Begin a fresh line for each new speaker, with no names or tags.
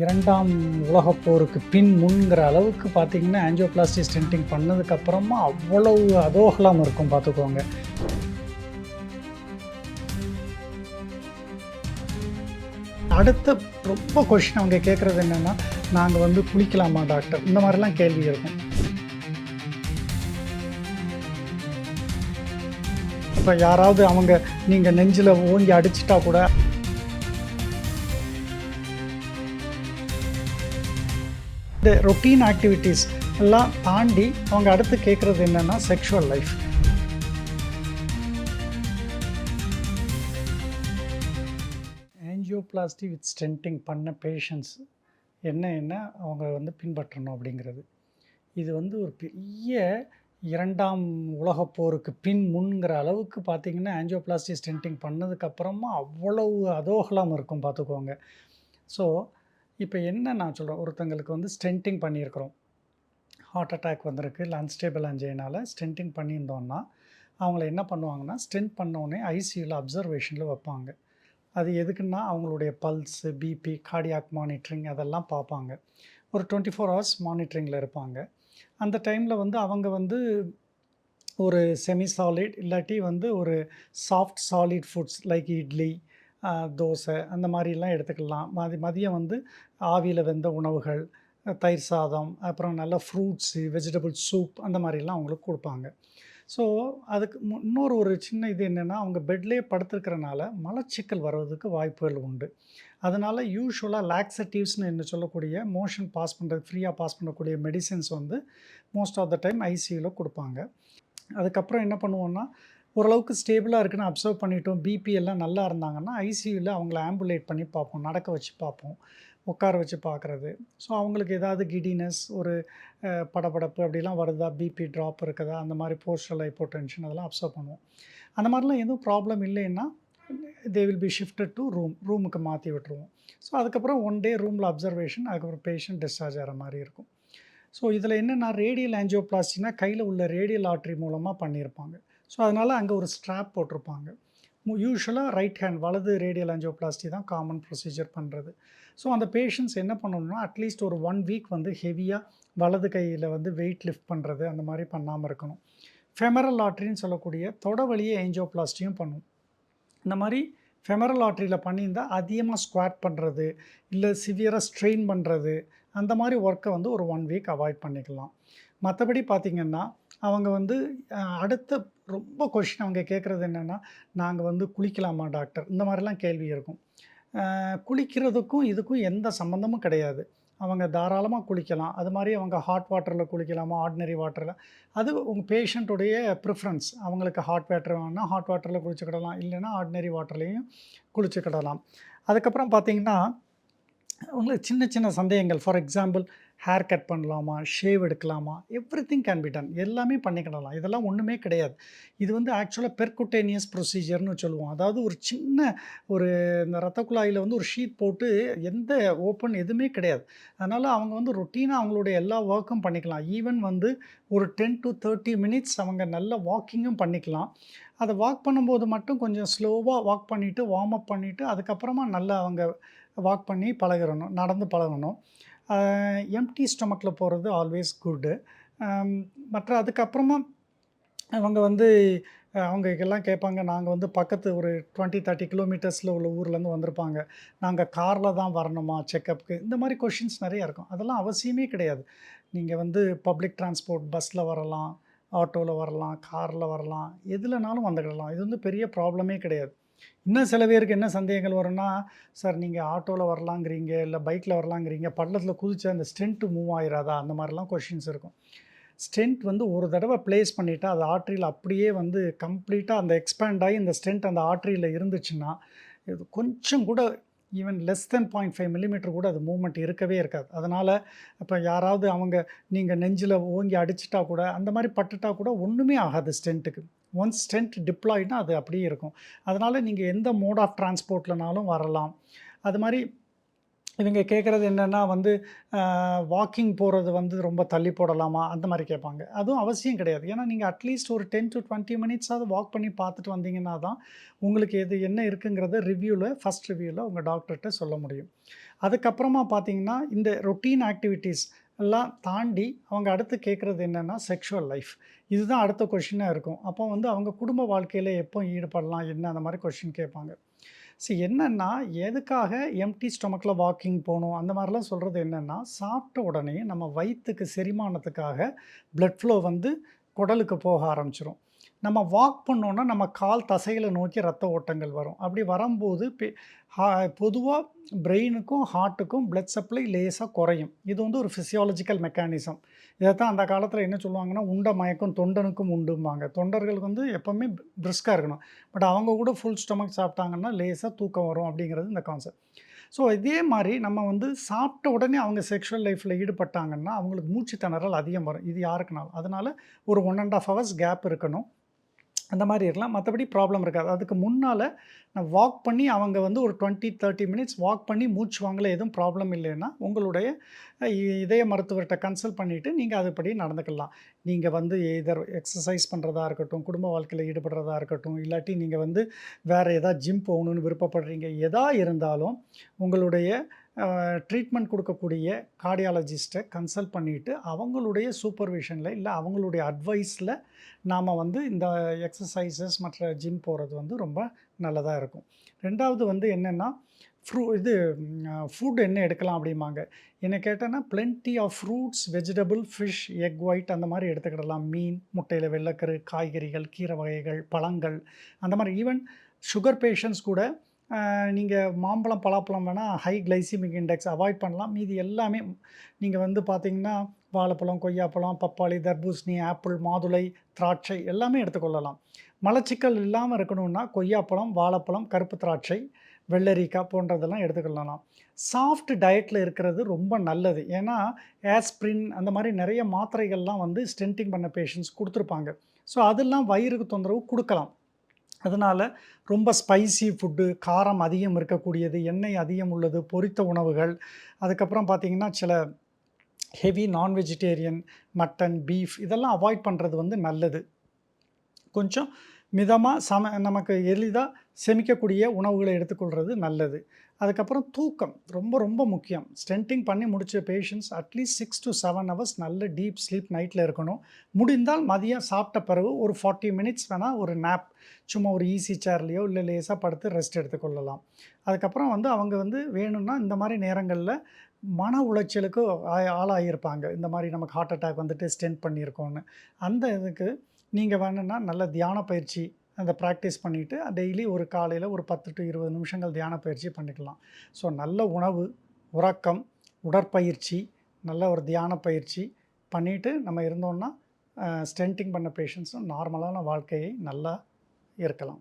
இரண்டாம் உலகப் போருக்கு பின் முன்கிற அளவுக்கு பார்த்தீங்கன்னா ஆஞ்சியோபிளாஸ்டி ஸ்டென்டிங் பண்ணதுக்கப்புறமா அவ்வளவு அதோகலம் இருக்கும் பார்த்துக்கோங்க. அடுத்த ரொம்ப கொஷின் அவங்க கேட்குறது என்னென்னா நாங்கள் வந்து குளிக்கலாமா டாக்டர்? இந்த மாதிரிலாம் கேள்வி இருக்கும். இப்போ யாராவது அவங்க நீங்கள் நெஞ்சில் ஓங்கி அடிச்சிட்டா கூட இந்த ரொட்டீன் ஆக்டிவிட்டீஸ் எல்லாம் தாண்டி அவங்க அடுத்து கேட்குறது என்னென்னா sexual life angioplasty with stenting பண்ண பேஷண்ட்ஸ் என்ன என்ன அவங்க வந்து பின்பற்றணும் அப்படிங்கிறது. இது வந்து ஒரு பெரிய இரண்டாம் உலகப் போருக்கு பின் முன்கிற அளவுக்கு பார்த்திங்கன்னா ஆஞ்சியோபிளாஸ்டி ஸ்டென்டிங் பண்ணதுக்கப்புறமா அவ்வளவு அதோகலாம் இருக்கும் பார்த்துக்கோங்க. ஸோ இப்போ என்ன நான் சொல்கிறேன் ஒருத்தங்களுக்கு வந்து ஸ்டென்டிங் பண்ணியிருக்கிறோம். ஹார்ட் அட்டாக் வந்திருக்கு. இல்லை அன்ஸ்டேபிள் அஞ்சைனால் ஸ்டென்டிங் பண்ணியிருந்தோன்னா அவங்கள என்ன பண்ணுவாங்கன்னா ஸ்டென்ட் பண்ணோடனே ஐசியூவில் அப்சர்வேஷனில் வைப்பாங்க. அது எதுக்குன்னா அவங்களுடைய பல்ஸு பிபி கார்டியாக் மானிட்டரிங் அதெல்லாம் பார்ப்பாங்க. ஒரு டுவெண்ட்டி ஃபோர் ஹவர்ஸ் மானிட்டரிங்கில் இருப்பாங்க. அந்த டைமில் வந்து அவங்க வந்து ஒரு செமி சாலிட் இல்லாட்டி வந்து ஒரு soft solid foods like idli dosa அந்த மாதிரிலாம் எடுத்துக்கலாம். மதி மதியம் வந்து ஆவியில் வெந்த உணவுகள் தயிர் சாதம் அப்புறம் நல்ல ஃப்ரூட்ஸு வெஜிடபிள் சூப் அந்த மாதிரிலாம் அவங்களுக்கு கொடுப்பாங்க. ஸோ அதுக்கு இன்னொரு ஒரு சின்ன இது என்னென்னா அவங்க பெட்லேயே படுத்துருக்கிறனால மலச்சிக்கல் வர்றதுக்கு வாய்ப்புகள் உண்டு. அதனால் யூஸ்வலாக லாக்ஸட்டிவ்ஸ்னு என்ன சொல்லக்கூடிய மோஷன் பாஸ் பண்ணுறது ஃப்ரீயாக பாஸ் பண்ணக்கூடிய மெடிசின்ஸ் வந்து மோஸ்ட் ஆஃப் த டைம் ஐசியூவில் கொடுப்பாங்க. அதுக்கப்புறம் என்ன பண்ணுவோன்னா ஓரளவுக்கு ஸ்டேபிளாக இருக்குன்னு அப்சர்வ் பண்ணிட்டோம். பிபி எல்லாம் நல்லா இருந்தாங்கன்னா ஐசியூவில் அவங்கள ஆம்புலேட் பண்ணி பார்ப்போம். நடக்க வச்சு பார்ப்போம். உட்கார வச்சு பார்க்குறது. ஸோ அவங்களுக்கு ஏதாவது கிடினஸ் ஒரு படபடப்பு அப்படிலாம் வருதா? பிபி ட்ராப் இருக்குதா? அந்த மாதிரி போஸ்டல் ஹைப்போடென்ஷன் அதெல்லாம் அப்சர்வ் பண்ணுவோம். அந்த மாதிரிலாம் எதுவும் ப்ராப்ளம் இல்லைன்னா they will be shifted to room ரூமுக்கு மாற்றி விட்டுருவோம். ஸோ அதுக்கப்புறம் ஒன் டே ரூமில் அப்சர்வேஷன் அதுக்கப்புறம் பேஷண்ட் டிஸ்சார்ஜ் ஆகிற மாதிரி இருக்கும். ஸோ இதில் என்னென்னா ரேடியல் ஆன்ஜியோபிளாஸ்டினா கையில் உள்ள ரேடியல் ஆட்ரி மூலமாக பண்ணியிருப்பாங்க. ஸோ அதனால் அங்கே ஒரு ஸ்ட்ராப் போட்டிருப்பாங்க. யூஸ்வலாக ரைட் ஹேண்ட் வலது ரேடியல் ஆஞ்சியோபிளாஸ்டி தான் காமன் ப்ரொசீஜர் பண்ணுறது ஸோ அந்த பேஷண்ட்ஸ் என்ன பண்ணணும்னா அட்லீஸ்ட் ஒரு ஒன் வீக் வந்து ஹெவியாக வலது கையில் வந்து வெயிட் லிஃப்ட் பண்ணுறது அந்த மாதிரி பண்ணாமல் இருக்கணும். ஃபெமரல் லாட்ரின்னு சொல்லக்கூடிய தொட வழியே ஏஞ்சியோபிளாஸ்டியும் பண்ணும். இந்த மாதிரி ஃபெமரல் லாட்ரியில் பண்ணியிருந்தால் அதிகமாக ஸ்குவாட் பண்ணுறது இல்லை சிவியராக ஸ்ட்ரெயின் பண்ணுறது அந்த மாதிரி ஒர்க்கை வந்து ஒரு ஒன் வீக் அவாய்ட் பண்ணிக்கலாம். மற்றபடி பார்த்திங்கன்னா அவங்க வந்து அடுத்த ரொம்ப கொஷின் அவங்க கேட்குறது என்னென்னா நாங்கள் வந்து குளிக்கலாமா டாக்டர்? இந்த மாதிரிலாம் கேள்வி இருக்கும். குளிக்கிறதுக்கும் இதுக்கும் எந்த சம்மந்தமும் கிடையாது. அவங்க தாராளமாக குளிக்கலாம். அது மாதிரி அவங்க ஹாட் வாட்டரில் குளிக்கலாமா ஆர்டினரி வாட்டரில் அது உங்கள் பேஷண்ட்டுடைய ப்ரிஃபரன்ஸ் அவங்களுக்கு ஹாட் வாட்டர் வேணும்னா ஹாட் வாட்டரில் குளிச்சுக்கிடலாம். இல்லைன்னா ஆர்டினரி வாட்டர்லேயும் குளிச்சுக்கிடலாம். அதுக்கப்புறம் பார்த்தீங்கன்னா உங்களுக்கு சின்ன சின்ன சந்தேகங்கள். ஃபார் எக்ஸாம்பிள் ஹேர் கட் பண்ணலாமா ஷேவ் எடுக்கலாமா everything can be done எல்லாமே பண்ணிக்கிடலாம் இதெல்லாம் ஒன்றுமே கிடையாது. இது வந்து ஆக்சுவலாக பெர்குட்டேனியஸ் ப்ரொசீஜர்னு சொல்லுவோம். அதாவது ஒரு சின்ன ஒரு இந்த ரத்த குழாயில் வந்து ஒரு ஷீட் போட்டு எந்த ஓப்பன் எதுவுமே கிடையாது. அதனால் அவங்க வந்து ரொட்டீனாக அவங்களுடைய எல்லா ஒர்க்கும் பண்ணிக்கலாம். ஈவன் வந்து ஒரு டென் டு தேர்ட்டி மினிட்ஸ் அவங்க நல்ல வாக்கிங்கும் பண்ணிக்கலாம். அதை வாக் பண்ணும்போது மட்டும் கொஞ்சம் ஸ்லோவாக வாக் பண்ணிவிட்டு வார்ம் அப் பண்ணிவிட்டு அதுக்கப்புறமா நல்லா அவங்க வாக் பண்ணி பழகிறணும் நடந்து பழகணும். எம்டி ஸ்டொமக்கில் போகிறது ஆல்வேஸ் குட்டு மற்ற அதுக்கப்புறமா அவங்க வந்து அவங்க எல்லாம் கேட்பாங்க நாங்கள் வந்து பக்கத்து ஒரு டுவெண்ட்டி தேர்ட்டி கிலோமீட்டர்ஸில் உள்ள ஊர்லேருந்து வந்திருப்பாங்க. நாங்கள் காரில் தான் வரணுமா செக்கப்புக்கு இந்த மாதிரி கொஷின்ஸ் நிறைய இருக்கும். அதெல்லாம் அவசியமே கிடையாது. நீங்கள் வந்து பப்ளிக் டிரான்ஸ்போர்ட் பஸ்ஸில் வரலாம் ஆட்டோவில் வரலாம் காரில் வரலாம் எதுலனாலும் வந்துக்கிடலாம். இது வந்து பெரிய ப்ராப்ளமே கிடையாது. இன்னும் சில பேருக்கு என்ன சந்தேகங்கள் வரும்னா சார் நீங்கள் ஆட்டோவில் வரலாங்கிறீங்க இல்லை பைக்கில் வரலாங்கிறீங்க பள்ளத்தில் குதிச்சு அந்த ஸ்டென்ட்டு மூவ் ஆயிராதா? அந்த மாதிரிலாம் கொஷின்ஸ் இருக்கும். ஸ்டென்ட் வந்து ஒரு தடவை ப்ளேஸ் பண்ணிவிட்டு அது ஆர்ட்ரியில் அப்படியே வந்து கம்ப்ளீட்டாக அந்த எக்ஸ்பேண்ட் ஆகி இந்த ஸ்டென்ட் அந்த ஆர்ட்ரியில் இருந்துச்சுன்னா இது கொஞ்சம் கூட even less than point five millimetre கூட அது மூவ்மெண்ட் இருக்கவே இருக்காது. அதனால் இப்போ யாராவது அவங்க நீங்கள் நெஞ்சில் ஓங்கி அடிச்சிட்டா கூட அந்த மாதிரி பட்டுட்டா கூட ஒன்றுமே ஆகாது ஸ்டென்ட்டுக்கு. ஒன்ஸ் ஸ்டென்ட் டிப்ளாய்னா அது அப்படியே இருக்கும். அதனால் நீங்கள் எந்த மோட் ஆஃப் டிரான்ஸ்போர்ட்லனாலும் வரலாம். அது மாதிரி இவங்க கேட்குறது என்னென்னா வந்து வாக்கிங் போகிறது வந்து ரொம்ப தள்ளி போடலாமா? அந்த மாதிரி கேட்பாங்க. அதுவும் அவசியம் கிடையாது. ஏன்னா நீங்கள் அட்லீஸ்ட் ஒரு டென் டு டுவெண்ட்டி மினிட்ஸாவது வாக் பண்ணி பார்த்துட்டு வந்தீங்கன்னா தான் உங்களுக்கு எது என்ன இருக்குங்கிறத ரிவ்யூவில் ஃபஸ்ட் ரிவ்யூவில் உங்கள் டாக்டர்கிட்ட சொல்ல முடியும். அதுக்கப்புறமா பார்த்தீங்கன்னா இந்த ரொட்டீன் ஆக்டிவிட்டீஸ் எல்லாம் தாண்டி அவங்க அடுத்து கேட்குறது என்னென்னா செக்ஷுவல் லைஃப் இதுதான் அடுத்த கொஷினாக இருக்கும். அப்போ வந்து அவங்க குடும்ப வாழ்க்கையில் எப்போ ஈடுபடலாம் என்ன அந்த மாதிரி கொஷின் கேட்பாங்க. ஸோ என்னென்னா எதுக்காக எம்டி ஸ்டொமக்கில் வாக்கிங் போகணும் அந்த மாதிரிலாம் சொல்கிறது என்னென்னா சாப்பிட்ட உடனே நம்ம வயிற்றுக்கு செரிமானத்துக்காக ப்ளட் ஃப்ளோ வந்து குடலுக்கு போக ஆரம்பிச்சிரும். நம்ம வாக் பண்ணோன்னா நம்ம கால் தசைகளை நோக்கி ரத்த ஓட்டங்கள் வரும். அப்படி வரும்போது பொதுவாக பிரெயினுக்கும் ஹார்ட்டுக்கும் பிளட் சப்ளை லேசாக குறையும். இது வந்து ஒரு ஃபிசியாலஜிக்கல் மெக்கானிசம் இதை தான் அந்த காலத்தில் என்ன சொல்லுவாங்கன்னா உண்ட மயக்கம் தொண்டனுக்கும் உண்டும்பாங்க. தொண்டர்களுக்கு வந்து எப்போவுமே பிரிஸ்காக இருக்கணும். பட் அவங்க கூட ஃபுல் ஸ்டொமக் சாப்பிட்டாங்கன்னா லேசாக தூக்கம் வரும் அப்படிங்கிறது இந்த கான்செப்ட் ஸோ இதே மாதிரி நம்ம வந்து சாப்பிட்ட உடனே அவங்க செக்ஷுவல் லைஃப்பில் ஈடுபட்டாங்கன்னா அவங்களுக்கு மூச்சு திணறல் அதிகம் வரும். இது யாருக்குனாலும். அதனால் ஒரு one and half hours gap இருக்கணும். அந்த மாதிரி இருக்கலாம். மற்றபடி ப்ராப்ளம் இருக்காது. அதுக்கு முன்னால் நான் வாக் பண்ணி அவங்க வந்து ஒரு டுவெண்ட்டி தேர்ட்டி மினிட்ஸ் வாக் பண்ணி மூச்சு வாங்கல எதுவும் ப்ராப்ளம் இல்லைன்னா உங்களுடைய இ- இதய மருத்துவர்கிட்ட கன்சல்ட் பண்ணிவிட்டு நீங்கள் அதுபடி நடந்துக்கலாம். நீங்கள் வந்து எதர் எக்ஸசைஸ் பண்ணுறதா இருக்கட்டும் குடும்ப வாழ்க்கையில் ஈடுபடுறதா இருக்கட்டும் இல்லாட்டி நீங்கள் வந்து வேறு எதாவது ஜிம் போகணுன்னு விருப்பப்படுறீங்க எதா இருந்தாலும் உங்களுடைய ட்ரீட்மெண்ட் கொடுக்கக்கூடிய கார்டியாலஜிஸ்ட்டை கன்சல்ட் பண்ணிவிட்டு அவங்களுடைய சூப்பர்விஷனில் இல்லை அவங்களுடைய அட்வைஸில் நாம் வந்து இந்த எக்ஸசைசஸ் மற்ற ஜிம் போகிறது வந்து ரொம்ப நல்லதாக இருக்கும். ரெண்டாவது வந்து என்னென்னா ஃப்ரூ இது ஃபுட் என்ன எடுக்கலாம் அப்படிம்பாங்க. என்னை கேட்டேன்னா plenty of fruits vegetable fish egg white அந்த மாதிரி எடுத்துக்கிடலாம். மீன் முட்டையில் வெள்ளைக்கரு காய்கறிகள் கீரை வகைகள் பழங்கள் அந்த மாதிரி. ஈவன் சுகர் பேஷண்ட்ஸ் கூட நீங்கள் மாம்பழம் பலாப்பழம் வேணால் ஹை கிளைசிமிக் இண்டெக்ஸ் அவாய்ட் பண்ணலாம். மீதி எல்லாமே நீங்கள் வந்து பார்த்தீங்கன்னா வாழைப்பழம் கொய்யாப்பழம் பப்பாளி தர்பூசணி ஆப்பிள் மாதுளை திராட்சை எல்லாமே எடுத்துக்கொள்ளலாம் மலச்சிக்கல் இல்லாமல் இருக்கணும்னா கொய்யாப்பழம் வாழைப்பழம் கருப்பு திராட்சை வெள்ளரிக்காய் போன்றதெல்லாம் எடுத்துக்கொள்ளலாம் சாஃப்ட் டயட்டில் இருக்கிறது ரொம்ப நல்லது. ஏன்னா ஆஸ்பிரின் அந்த மாதிரி நிறைய மாத்திரைகள்லாம் வந்து ஸ்டென்டிங் பண்ண பேஷண்ட்ஸ் கொடுத்துருப்பாங்க. ஸோ அதெல்லாம் வயிறுக்கு தொந்தரவு கொடுக்கலாம். அதனால் ரொம்ப ஸ்பைசி ஃபுட்டு காரம் அதிகம் இருக்கக்கூடியது எண்ணெய் அதிகம் உள்ளது பொரித்த உணவுகள். அதுக்கப்புறம் பார்த்திங்கன்னா சில heavy non vegetarian mutton beef இதெல்லாம் அவாய்ட் பண்ணுறது வந்து நல்லது. கொஞ்சம் மிதமாக சம நமக்கு எளிதாக செமிக்கக்கூடிய உணவுகளை எடுத்துக்கொள்கிறது நல்லது. அதுக்கப்புறம் தூக்கம் ரொம்ப ரொம்ப முக்கியம். ஸ்டென்டிங் பண்ணி முடித்த patients at least six to seven hours நல்ல டீப் ஸ்லீப் நைட்டில் இருக்கணும். முடிந்தால் மதியம் சாப்பிட்ட பிறகு ஒரு ஃபார்ட்டி மினிட்ஸ் வேணால் ஒரு நாப் சும்மா ஒரு ஈஸி சேர்லேயோ இல்லை லேசாக படுத்து ரெஸ்ட் எடுத்துக்கொள்ளலாம். அதுக்கப்புறம் வந்து அவங்க வந்து வேணும்னா இந்த மாதிரி நேரங்களில் மன உளைச்சலுக்கு ஆ- ஆளாகியிருப்பாங்க இந்த மாதிரி நமக்கு ஹார்ட் அட்டாக் வந்துட்டு ஸ்டென்ட் பண்ணியிருக்கோன்னு அந்த இதுக்கு நீங்கள் வேணும்னா நல்ல தியான பயிற்சி அந்த ப்ராக்டிஸ் பண்ணிவிட்டு டெய்லி ஒரு காலையில் ஒரு பத்து டு இருபது நிமிஷங்கள் தியான பயிற்சி பண்ணிக்கலாம். ஸோ நல்ல உணவு உறக்கம் உடற்பயிற்சி நல்ல ஒரு தியான பயிற்சி பண்ணிவிட்டு நம்ம இருந்தோம்னா ஸ்டென்டிங் பண்ண பேஷண்ட்ஸும் நார்மலான வாழ்க்கையை நல்லா இருக்கலாம்.